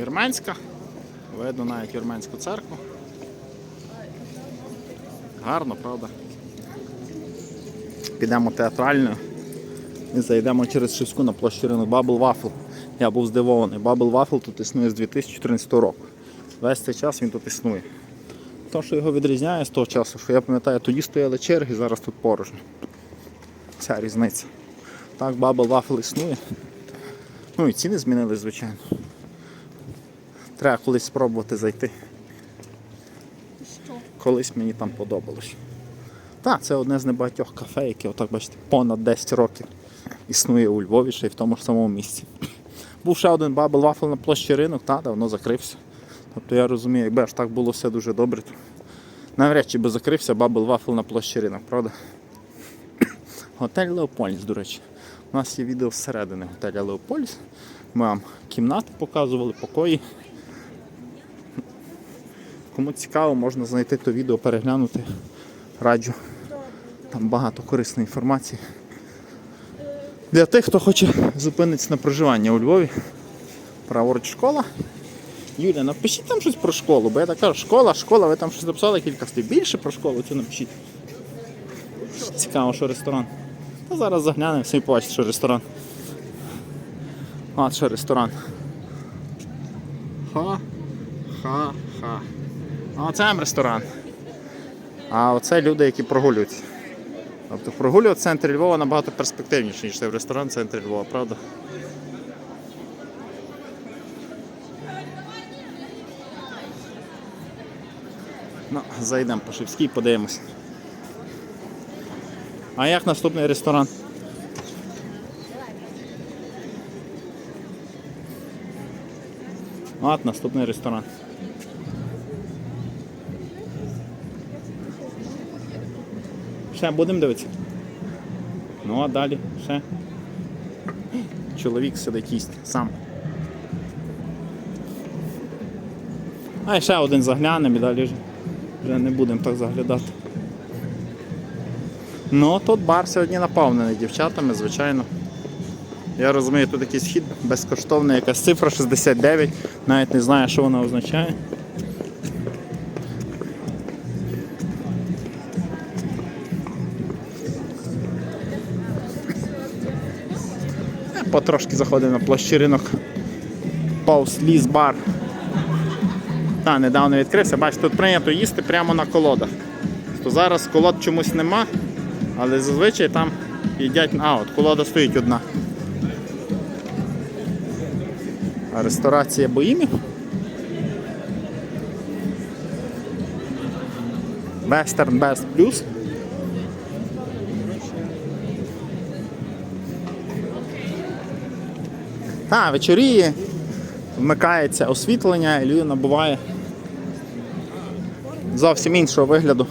Вірменська. Видно навіть вірменську церкву. Гарно, правда? Підемо театральною і зайдемо через Шевську на площу ринок Bubble Waffle. Я був здивований. Bubble Waffle тут існує з 2014 року. Весь цей час він тут існує. То, що його відрізняє з того часу, що я пам'ятаю, тоді стояли черги, зараз тут порожньо. Ця різниця. Так, Bubble Waffle існує. Ну і ціни змінили, звичайно. Треба колись спробувати зайти. Що? Колись мені там подобалось. Так, це одне з небагатьох кафе, яке, отак бачите, понад 10 років існує у Львові ще й в тому ж самому місці. Був ще один Bubble Waffle на площі ринок, та, давно закрився. Тобто я розумію, якби аж так було все дуже добре, то навряд чи би закрився Bubble Waffle на площі ринок, правда? Готель Леополіс, до речі. У нас є відео всередини готеля Леополіс. Ми вам кімнати показували, покої. Кому цікаво, можна знайти то відео, переглянути. Раджу. Там багато корисної інформації. Для тих, хто хоче зупинитися на проживання у Львові. Праворуч школа. Юля, напишіть там щось про школу, бо я так кажу, школа, школа, ви там щось написали кілька слів. Більше про школу цю напишіть. Цікаво, що ресторан. Та зараз заглянемо, всі побачите, що ресторан. От що ресторан. Ха-ха-ха. Оце ресторан. А оце люди, які прогулюються. Тобто прогулювати в центрі Львова набагато перспективніше, ніж в ресторан в центрі Львова, правда? Ну, зайдемо по Шевській, подивимось. А як наступний ресторан? От наступний ресторан. Ще будемо дивитися? Ну а далі ще. Чоловік сидить їсть сам. А ще один заглянемо і далі вже, вже не будемо так заглядати. Ну, тут бар сьогодні наповнений дівчатами, звичайно. Я розумію, тут якийсь вхід безкоштовний, якась цифра 69, навіть не знаю, що вона означає. Потрошки заходимо на площі ринок Паус Ліс бар. Та, недавно відкрився, бачите, тут прийнято їсти прямо на колодах. То зараз колод чомусь нема, але зазвичай там їдять. А, от колода стоїть одна. Ресторація боїмів. Western Best Plus. Та, вечоріє, вмикається освітлення, і людина набуває зовсім іншого вигляду,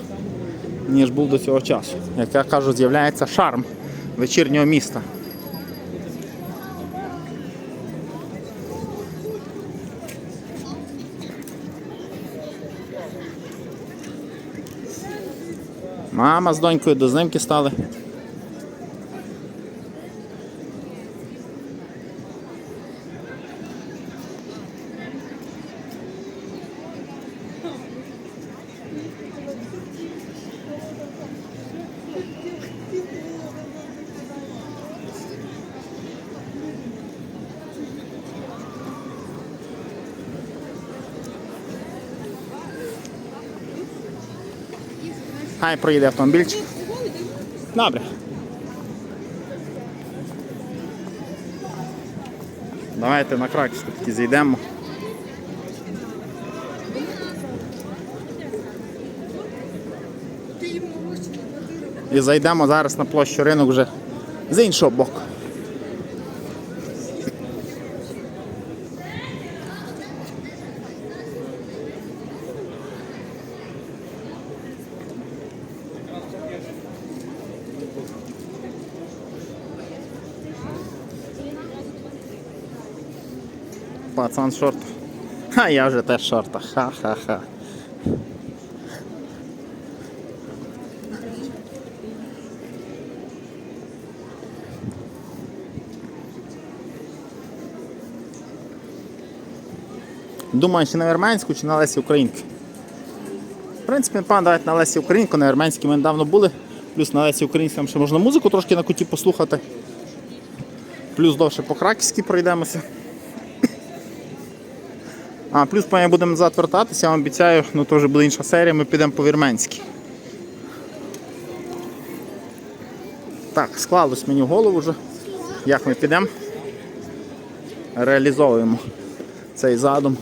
ніж був до цього часу. Як я кажу, з'являється шарм вечірнього міста. Мама з донькою до знимки стали. Хай проїде автомобільчик. Добре. Давайте на краківську таки зійдемо. І зайдемо зараз на площу ринок вже з іншого боку. Пацан в шортах. А я вже теж в шортах. Ха-ха-ха. Думаю, чи на Вірменську, чи на Лесі Українки. В принципі, напевно, давайте на Лесі Українку, на Вірменській ми недавно були. Плюс на Лесі Українській ще можна музику трошки на куті послухати. Плюс довше по Краківській пройдемося. А, плюс ми будемо назад вертатися, я вам обіцяю, ну то вже буде інша серія, ми підемо по Вірменській. Так, склалось мені в голову вже. Як ми підемо? Реалізовуємо цей задум.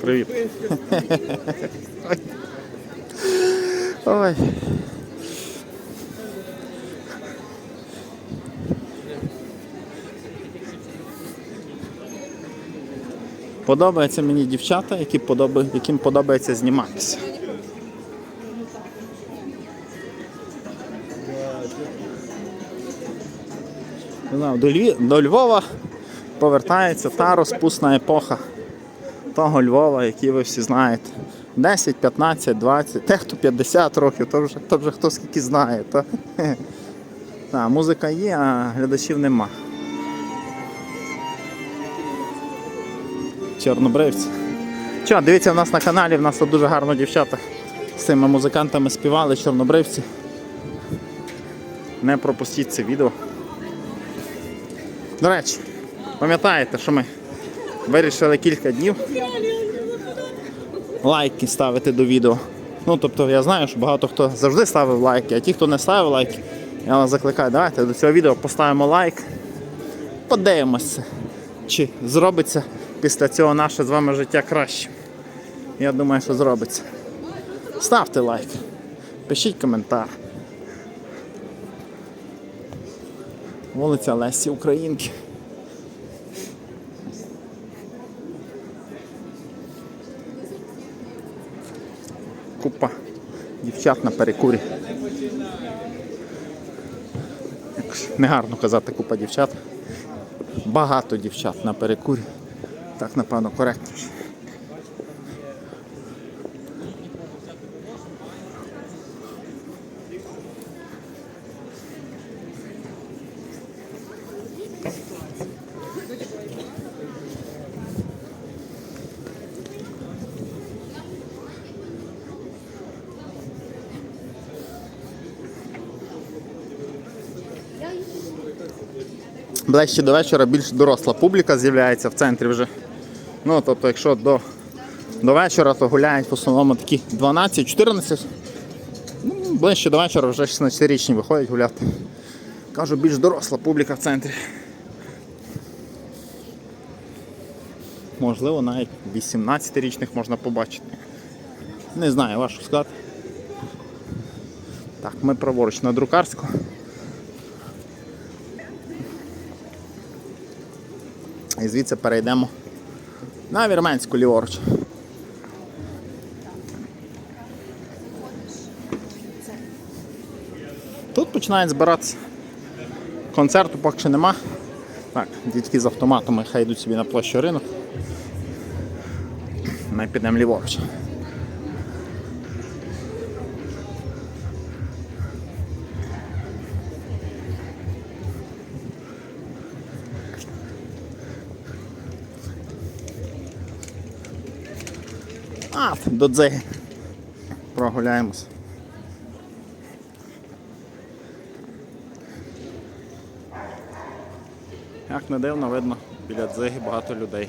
Привіт. Ой. Подобаються мені дівчата, які подоба... яким подобається зніматися. Не знаю, До, Львів... до Львова повертається та розпусна епоха того Львова, який ви всі знаєте. 10, 15, 20, те, хто 50 років, то вже, то вже хто скільки знає. То... Та, музика є, а глядачів нема. Чорнобривці. Що, дивіться, в нас на каналі, в нас тут дуже гарно дівчата з цими музикантами співали чорнобривці. Не пропустіть це відео. До речі, пам'ятаєте, що ми вирішили кілька днів лайки ставити до відео. Ну, тобто я знаю, що багато хто завжди ставив лайки, а ті, хто не ставив лайки, я вас закликаю, давайте до цього відео поставимо лайк. Подивимося, чи зробиться після цього наше з вами життя краще. Я думаю, що зробиться. Ставте лайк, пишіть коментар. Вулиця Лесі Українки. Купа дівчат на перекурі. Негарно казати купа дівчат. Багато дівчат на перекурі. Так, напевно, коректніше. Ближче до вечора більш доросла публіка з'являється в центрі вже. Ну, тобто, якщо до, до вечора, то гуляють в основному такі 12-14. Ну, ближче до вечора вже 16-річні виходять гуляти. Кажу, більш доросла публіка в центрі. Можливо, навіть 18-річних можна побачити. Не знаю, важко сказати. Так, ми праворуч на друкарську. І звідси перейдемо на Вірменську ліворуч. Тут починають збиратися. Концерту поки що нема. Так, дітки з автоматами хай йдуть собі на площу ринок. Ми підемо ліворуч. А, до дзиги. Прогуляємось. Як не дивно, видно, біля дзиги багато людей.